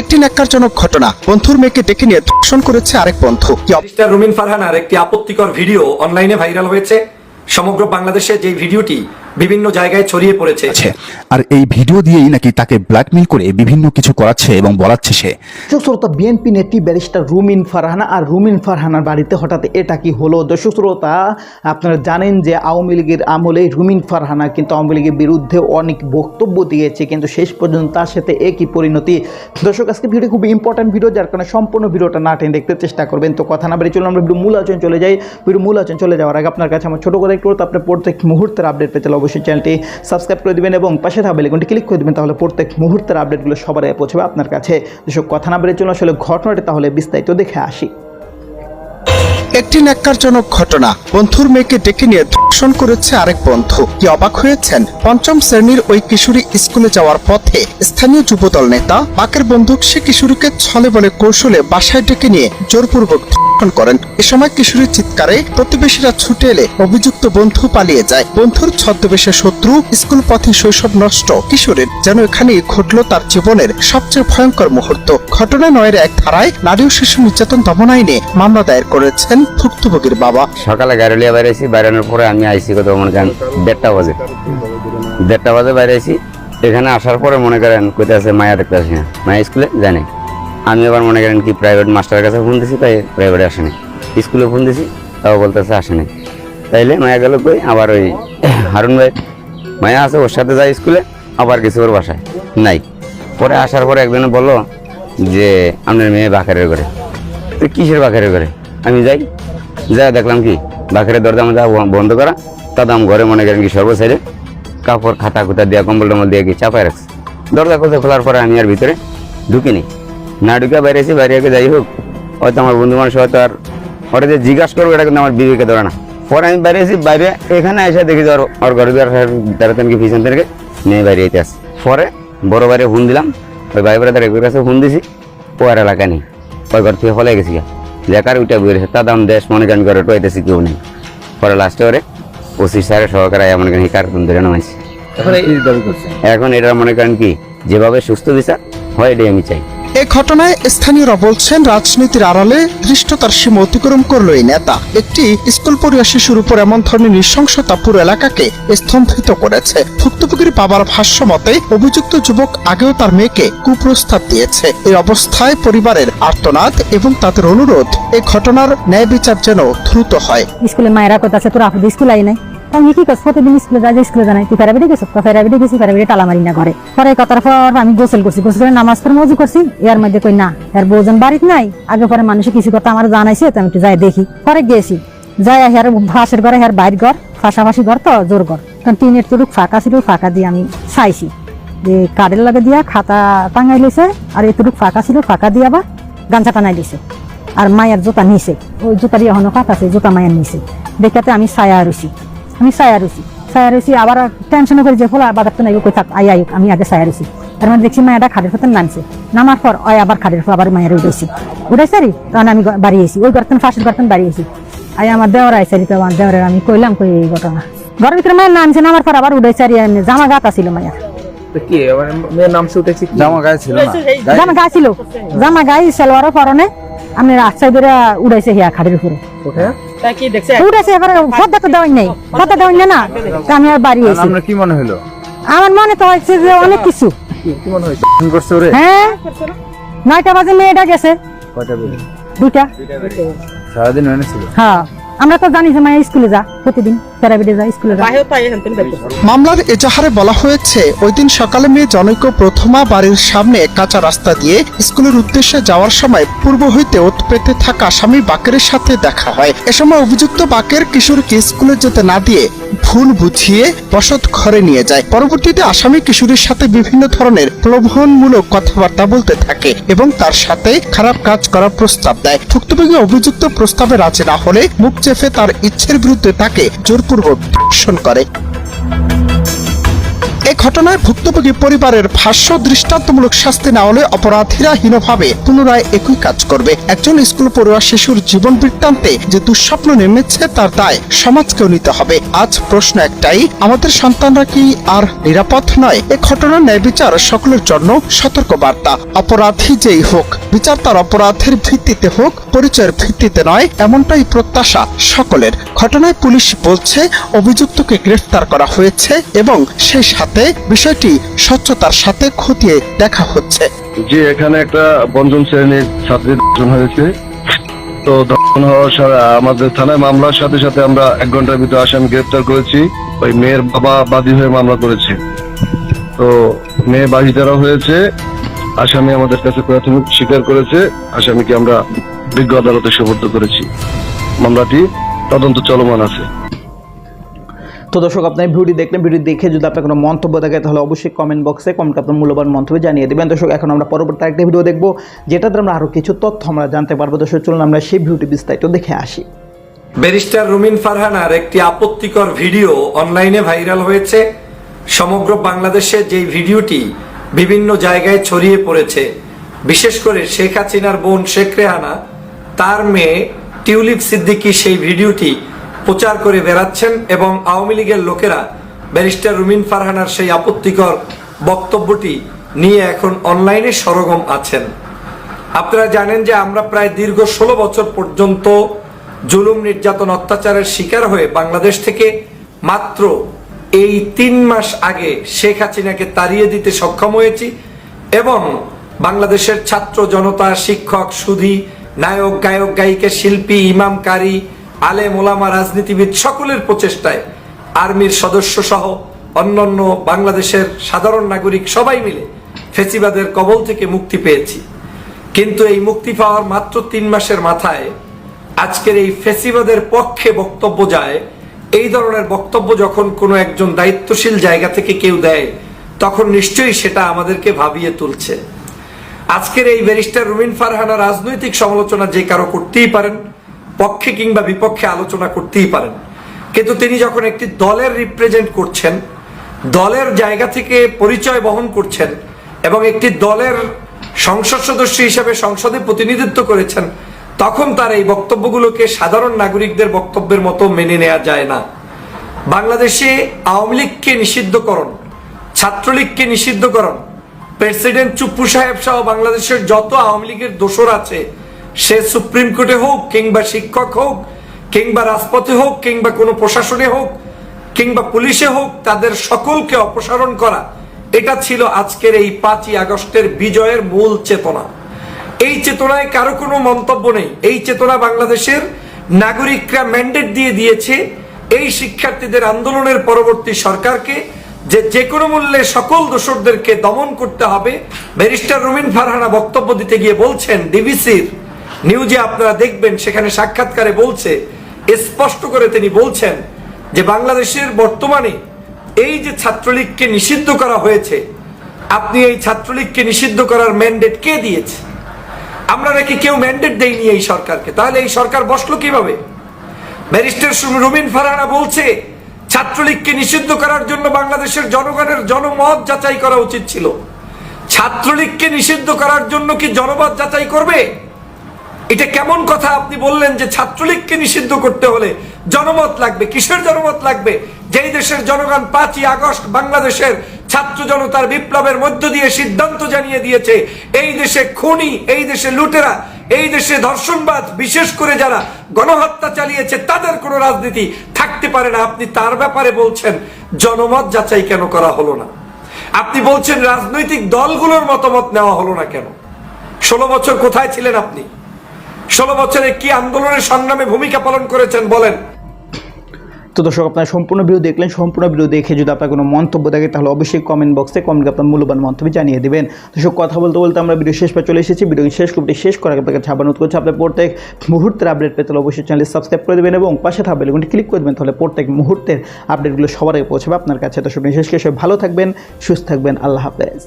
একটি ন্যাক্কারজনক ঘটনা। বন্ধুর মেয়েকে দেখে নিয়ে ধর্ষণ করেছে আরেক বন্ধু। ব্যারিস্টার রুমিন ফারহানার একটি আপত্তিকর ভিডিও অনলাইনে ভাইরাল হয়েছে। সমগ্র বাংলাদেশে যে ভিডিওটি বিভিন্ন জায়গায় ছড়িয়ে পড়েছে। আর এই ভিডিও দিয়েই নাকি তাকে ব্ল্যাকমেল করে বিভিন্ন কিছু করাচ্ছে এবং বলাচ্ছে সে। দর্শক শ্রোতা বিএনপি নেত্রী ব্যারিস্টার রুমিন ফারহানা আর রুমিন ফারহানার বাড়িতে হঠাৎ এটা কি হলো? দর্শক শ্রোতা আপনারা জানেন যে আওয়ামী লীগের আমলে রুমিন ফারহানা কিন্তু আওয়ামী লীগের বিরুদ্ধে অনেক বক্তব্য দিয়েছে কিন্তু শেষ পর্যন্ত তার সাথে একই পরিণতি। দর্শক আজকে ভিডিও খুব ইম্পর্ট্যান্ট ভিডিও যার কারণে সম্পূর্ণ ভিডিওটা না টেনে দেখতে চেষ্টা করবেন। তো কথা না বেরিয়ে চলুন আমরা ভিডিও মূল আলোচনা চলে যাই। ভিডিও মূল আলোচনা চলে যাওয়ার আগে আপনার কাছে আমার ছোটো করে একটু আপনার প্রত্যেক মুহূর্তের আপডেট পেতে অবশ্যই চ্যানেলটি সাবস্ক্রাইব করে দিবেন এবং পাশে থাকা বেলেকনটি ক্লিক করে দিবেন, তাহলে প্রত্যেক মুহূর্তের আপডেটগুলো সবার আগে পৌঁছবে আপনার কাছে। যেসব কথা না বেরিয়ে চলুন, আসলে ঘটনাটি তাহলে বিস্তারিত দেখে আসি। একটি ন্যাক্কারজনক ঘটনা। বন্ধুর মেয়েকে ডেকে নিয়ে ধর্ষণ করেছে আরেক বন্ধু। কি অবাক হয়েছেন? পঞ্চম শ্রেণির ওই কিশোরী স্কুলে যাওয়ার পথে স্থানীয় যুবদল নেতা, বাকের বন্দুক সে কিশোরীকে ছলে বলে কৌশলে বাসায় ডেকে নিয়ে জোরপূর্বক ধর্ষণ করেন। এ সময় কিশোরীর চিৎকারে প্রতিবেশীরা ছুটে এলে অভিযুক্ত বন্ধু পালিয়ে যায়। বন্ধুর ছদ্মবেশে শত্রু, স্কুল পথে শৈশব নষ্ট। কিশোরের যেন এখানেই ঘটল তার জীবনের সবচেয়ে ভয়ঙ্কর মুহূর্ত। ঘটনা নয়ের এক ধারায় নারী ও শিশু নির্যাতন দমন আইনে মামলা দায়ের করেছেন ভুক্তভোগীর বাবা। সকালে গাড়িলিয়া বাইরেছি, বাইরানোর পরে আমি আইসি কত মনে করেন দেড়টা বাজে। দেড়টা বাজে বাইরে আইসি এখানে আসার পরে মনে করেন কোথায় আছে মায়া দেখতে আসি না। মায়া স্কুলে জানে আমি আবার মনে করেন কি প্রাইভেট মাস্টারের কাছে ফোন দিছি, তাই প্রাইভেটে আসেনি। স্কুলে ফোন দিছি, তাও বলতেছে আসেনি। তাইলে মায়া গেল কই, আবার ওই হারুন ভাই, মায়া আছে ওর সাথে যায় স্কুলে আবার গেছে ওর বাসায়। নাই। পরে আসার পরে একজনে বলল যে, আপনার মেয়ে বাকারের করে তো কিসের বাকারের করে আমি যাই। যা দেখলাম কি বাকের দরজা মধ্যে বন্ধ করা। তাদাম ঘরে মনে করেন কি সর্বসাইডে কাপড় খাতা খুতা দিয়ে কম্বল টম্বল দিয়ে কি চাপায় রাখছে। দরজা খুলতে খোলার পরে আমি আর ভিতরে ঢুকিনি। না ঢুকে বাইরে এসে বাইরে যাই হোক। হয়তো আমার বন্ধু মানুষ হয়তো আর ওটা যে জিজ্ঞাসা করব এটা কিন্তু আমার বিবেকে ধরে না। পরে আমি বাইরে এসে বাইরে এখানে এসে দেখি যে ওর ঘরে দাঁড়াতেন কি পিছন থেকে নিয়ে বাইরে যেতে আসে পরে বড় বাইরে ফোন দিলাম। ওই ভাই ব্রাদার একবার কাছে হুন দিছি। ও আর এলাকা নেই। ওই ঘর থেকে ফলে গেছি। লেখার উঠে বেরিয়েছে তা দাম দেশ মনে করেন করে টোয়াইতেছি কেউ নেই। পরে লাস্টে ওরে ওসি স্যারের সহকারে মনে কেন কার্টুন ধরে নামাইছে। এখন এটা মনে করেন কি যেভাবে সুস্থ বিচার হয় এটাই আমি চাই। এ ঘটনায় স্থানীয়রা বলছেন, রাজনীতির আড়ালে ধৃষ্টতার সীমা অতিক্রম করল এই নেতা। একটি স্কুল পড়ুয়া শিশুর উপর এমন ধরনের নৃশংসতা পুরো এলাকাকে স্তম্ভিত করেছে। ভুক্তভোগীর বাবার ভাষ্য মতে, অভিযুক্ত যুবক আগেও তার মেয়েকে কুপ্রস্তাব দিয়েছে। এই অবস্থায় পরিবারের আর্তনাদ এবং তাদের অনুরোধ এই ঘটনার ন্যায় বিচার যেন দ্রুত হয়। স্কুলে মায়েরা কথা তোর স্কুল আই নাই। আমি কি করছি? প্রতিদিন স্কুলে যাই, স্কুলে জানাই তুই ফেরাবিডি গেছিস? তো ফেরাবিডি গেছি ফেরাবিডি টালা না ঘরে। পরে কথার পর আমি গোসল করছি। গোসল করে নামাজ পড়ে মজু করছি। এর মধ্যে কই না, এর বউজন বাড়িতে নাই। আগে পরে মানুষে কিছু কথা আমার জানাইছে তো আমি একটু যাই দেখি। পরে গেছি। যাই হের ফাঁসের ঘরে হের বাইর ঘর ফাঁসাফাঁসি ঘর তো, জোর ঘর। কারণ টিনের তুলুক ফাঁকা ছিল, ফাঁকা দিয়ে আমি চাইছি। যে কাঠের লাগে দিয়া খাতা টাঙাই লইছে আর এতটুক ফাঁকা ছিল, ফাঁকা দিয়ে আবার গামছা টানাই দিছে। আর মায়ের জুতা নিছে। ওই জুতার এখনও কাট আছে, জুতা মায়ের নিছে। দেখাতে আমি ছায়া রুছি আমি ছায়া রুছি ছায়া রুছি আবার টেনশন করে যে ফলে বাজার তো নাই কই থাক আই আই আমি আগে ছায়া রুছি তার মানে দেখছি মায়েরা খাটের ফেতন নামছে। নামার পর ওই আবার খাটের ফের আবার মায়ের উঠেছি উঠেছে রি তখন আমি গ- বাড়ি এসি ওই গর্তন ফাঁসের গর্তন বাড়ি এসি আই আমার দেওয়ার আইসা তো আমার দেওয়ারের আমি কইলাম কই এই ঘটনা? ঘরের ভিতরে মায়ের নামছে নামার পর আবার উঠেছে আর এমনি। জামা গাত ছিল মায়ের। কি মেয়ের নাম শুনতেছি জামা গায়ে ছিল না। জামা গায়ে ছিল। জামা গায়ে সালোয়ারও পরনে। আমি রাস্তায় বেরে উড়াইছে হিয়া খাটের উপরে। কোথায় আছে এবারে ফর্দা তো দেওয়াই নেই। ফর্দা দেওয়াই না না? তা আমি আর বাড়ি এসেছি আপনার কি মনে হলো? আমার মনে তো হয়েছে যে অনেক কিছু। কি কি মনে হয়েছে? ফোন করছে ওরে? হ্যাঁ? নয়টা বাজে মেয়েটা গেছে। কয়টা বেজে? দুইটা। সারাদিন হ্যাঁ। আমরা তো জানি যে মায়ের স্কুলে যা প্রতিদিন প্যারাবিডে যা স্কুলে যা। মামলার এজাহারে বলা হয়েছে ওই দিন সকালে মেয়ে জনৈক প্রথমা বাড়ির সামনে কাঁচা রাস্তা দিয়ে স্কুলের উদ্দেশ্যে যাওয়ার সময় পূর্ব হইতে ওত পেতে থাকা স্বামী বাকেরের সাথে দেখা হয়। এ সময় অভিযুক্ত বাকের কিশোরকে স্কুলে যেতে না দিয়ে ভুল বুঝিয়ে বসত ঘরে নিয়ে যায়। পরবর্তীতে আসামি কিশোরীর সাথে বিভিন্ন ধরনের প্রলোভনমূলক কথাবার্তা বলতে থাকে এবং তার সাথে খারাপ কাজ করার প্রস্তাব দেয়। ভুক্তভোগী অভিযুক্ত প্রস্তাবে রাজি না হলে মুখ চেপে তার ইচ্ছের বিরুদ্ধে তাকে জোরপূর্বক ধর্ষণ করে। ঘটনায় ভুক্তভোগী পরিবারের ভাষ্য দৃষ্টান্তমূলক শাস্তি না হলে অপরাধীরা হীনভাবে পুনরায় একই কাজ করবে। একজন স্কুল পড়ুয়া শিশুর জীবন বৃত্তান্তে যে দুঃস্বপ্ন নেমেছে তার দায় সমাজকেও নিতে হবে। আজ প্রশ্ন একটাই, আমাদের সন্তানরা কি আর নিরাপদ নয়? এ ঘটনার ন্যায় বিচার সকলের জন্য সতর্ক বার্তা অপরাধী যেই হোক, বিচার তার অপরাধের ভিত্তিতে হোক, পরিচয়ের ভিত্তিতে নয়, এমনটাই প্রত্যাশা সকলের। ঘটনায় পুলিশ বলছে, অভিযুক্তকে গ্রেফতার করা হয়েছে এবং সেই সাথে বিষয়টি স্বচ্ছতার সাথে খতিয়ে দেখা হচ্ছে। যে এখানে একটা পঞ্চম শ্রেণির ছাত্রী হয়েছে। তো ধর্ষণ হওয়ার সাথে আমাদের থানায় মামলার সাথে সাথে আমরা এক ঘণ্টার ভিতরে আসামি গ্রেপ্তার করেছি। ওই মেয়ের বাবা বাদী হয়ে মামলা করেছে। তো মেয়ে বাহিদারা হয়েছে, আসামি আমাদের কাছে প্রাথমিক স্বীকার করেছে। আসামিকে আমরা বিজ্ঞ আদালতে সুপর্দ করেছি। মামলাটি তদন্ত চলমান আছে। তো দর্শক, আপনার ভিডিও দেখলেন ভিডিও দেখে যদি আপনার কোনো মন্তব্য থাকে, তাহলে অবশ্যই কমেন্ট বক্সে কমেন্ট আপনার মূল্যবান মন্তব্য জানিয়ে দেবেন। দর্শক, এখন আমরা পরবর্তী একটা ভিডিও দেখব, যেটাতে আমরা আরও কিছু তথ্য আমরা জানতে পারব। দর্শক, চলুন আমরা সেই ভিডিওটি বিস্তারিত দেখে আসি। ব্যারিস্টার রুমিন ফারহানার একটি আপত্তিকর ভিডিও অনলাইনে ভাইরাল হয়েছে। সমগ্র বাংলাদেশে যেই ভিডিওটি বিভিন্ন জায়গায় ছড়িয়ে পড়েছে, বিশেষ করে শেখ হাসিনার বোন শেখ রেহানা, তার মেয়ে টিউলিপ সিদ্দিকি সেই ভিডিওটি প্রচার করে বেড়াচ্ছেন এবং আওয়ামী লীগের লোকেরা ব্যারিস্টার রুমিন ফারহানার সেই আপত্তিকর বক্তব্যটি নিয়ে এখন অনলাইনে সরগম আছেন। আপনারা জানেন যে আমরা প্রায় দীর্ঘ ষোলো বছর পর্যন্ত জুলুম, নির্যাতন, অত্যাচারের শিকার হয়ে বাংলাদেশ থেকে মাত্র এই তিন মাস আগে শেখ হাসিনাকে তাড়িয়ে দিতে সক্ষম হয়েছি এবং বাংলাদেশের ছাত্র জনতা, শিক্ষক, সুধী, নায়ক, গায়ক, গায়িকা, শিল্পী ইমাম কারি আলেম ওলামা রাজনীতিবিদ সকলের প্রচেষ্টায় আর্মির সদস্য সহ অন্যান্য বাংলাদেশের সাধারণ নাগরিক সবাই মিলে ফেসিবাদের কবল থেকে মুক্তি পেয়েছি। কিন্তু এই মুক্তি পাওয়ার মাত্র তিন মাসের মাথায় আজকের এই ফেসিবাদের পক্ষে বক্তব্য যায়, এই ধরনের বক্তব্য যখন কোনো একজন দায়িত্বশীল জায়গা থেকে কেউ দেয়, তখন নিশ্চয়ই সেটা আমাদেরকে ভাবিয়ে তুলছে। আজকের এই ব্যারিস্টার রুমিন ফারহানা রাজনৈতিক সমালোচনা যে কারও করতেই পারেন পক্ষে কিংবা বিপক্ষে আলোচনা করতেই পারেন। কিন্তু তিনি যখন একটি দলের রিপ্রেজেন্ট করছেন, দলের জায়গা থেকে পরিচয় বহন করছেন এবং একটি দলের সংসদ সদস্য হিসেবে সংসদে প্রতিনিধিত্ব করেছেন, তখন তার এই বক্তব্যগুলোকে সাধারণ নাগরিকদের বক্তব্যের মতো মেনে নেওয়া যায় না। বাংলাদেশে আওয়ামী লীগকে নিষিদ্ধকরণ, ছাত্রলীগকে নিষিদ্ধকরণ, প্রেসিডেন্ট চুপ্পু সাহেব সহ বাংলাদেশের যত আওয়ামী লীগের দোসর আছে সে সুপ্রিম কোর্টে হোক কিংবা শিক্ষক হোক, কিংবা রাজপথে হোক, কিংবা কোনো প্রশাসনে হোক, কিংবা পুলিশে হোক, তাদের সকলকে অপসারণ করা, এটা ছিল আজকের এই পাঁচই আগস্টের বিজয়ের মূল চেতনা। এই চেতনায় কারও কোনো মন্তব্য নেই। এই চেতনা বাংলাদেশের নাগরিকরা ম্যান্ডেট দিয়ে দিয়েছে এই শিক্ষার্থীদের আন্দোলনের পরবর্তী সরকারকে যে যে কোনো মূল্যে সকল দোষরদেরকে দমন করতে হবে। ব্যারিস্টার রুমিন ফারহানা বক্তব্য দিতে গিয়ে বলছেন, ডিবিসির নিউজে আপনারা দেখবেন, সেখানে সাক্ষাৎকারে বলছে, স্পষ্ট করে তিনি বলছেন যে বাংলাদেশের বর্তমানে এই যে ছাত্রলীগকে নিষিদ্ধ করা হয়েছে, আপনি এই ছাত্রলীগকে নিষিদ্ধ করার ম্যান্ডেট কে দিয়েছে? আমরা নাকি কেউ ম্যান্ডেট দেয়নি এই সরকারকে, তাহলে এই সরকার বসল কীভাবে? ব্যারিস্টার রুমিন ফারহানা বলছে, ছাত্রলীগকে নিষিদ্ধ করার জন্য বাংলাদেশের জনগণের জনমত যাচাই করা উচিত ছিল। ছাত্রলীগকে নিষিদ্ধ করার জন্য কি জনমত যাচাই করবে? এটা কেমন কথা আপনি বললেন যে ছাত্রলীগকে নিষিদ্ধ করতে হলে জনমত লাগবে, কিসের জনমত লাগবে? যেই দেশের জনগণ পাঁচই আগস্ট বাংলাদেশের ছাত্র জনতার বিপ্লবের মধ্য দিয়ে সিদ্ধান্ত জানিয়ে দিয়েছে, এই দেশে খুনি, এই দেশে লুটেরা, এই দেশে ধর্ষণবাদ বিশেষ করে যারা গণহত্যা চালিয়েছে, তাদের কোনো রাজনীতি থাকতে পারে না। আপনি তার ব্যাপারে বলছেন, জনমত যাচাই কেন করা হলো না? আপনি বলছেন রাজনৈতিক দলগুলোর মতামত নেওয়া হলো না কেন? ষোলো বছর কোথায় ছিলেন আপনি? ষোলো বছরে কি আন্দোলনের সংগ্রামে ভূমিকা পালন করেছেন বলেন? তো দর্শক, আপনার সম্পূর্ণ ভিডিও দেখলেন, সম্পূর্ণ ভিডিও দেখে যদি আপনার কোনো মন্তব্য থাকে, তাহলে অবশ্যই কমেন্ট বক্সে কমেন্ট আপনার মূল্যবান মন্তব্য জানিয়ে দেবেন। দর্শক, কথা বলতে বলতে আমরা ভিডিও শেষ পর চলে এসেছি। ভিডিও শেষ করতে শেষ করার আপনাকে ছাপানোত করছে, আপনার প্রত্যেক মুহূর্তের আপডেট পেতে অবশ্যই চ্যানেল সাবস্ক্রাইব করে দেবেন এবং পাশে থাকবে বেলগুনটি ক্লিক করে দেবেন, তাহলে প্রত্যেক মুহূর্তের আপডেটগুলো সবার আগে পৌঁছাবে আপনার কাছে। দর্শক করে সবাই ভালো থাকবেন, সুস্থ থাকবেন, আল্লাহ হাফেজ।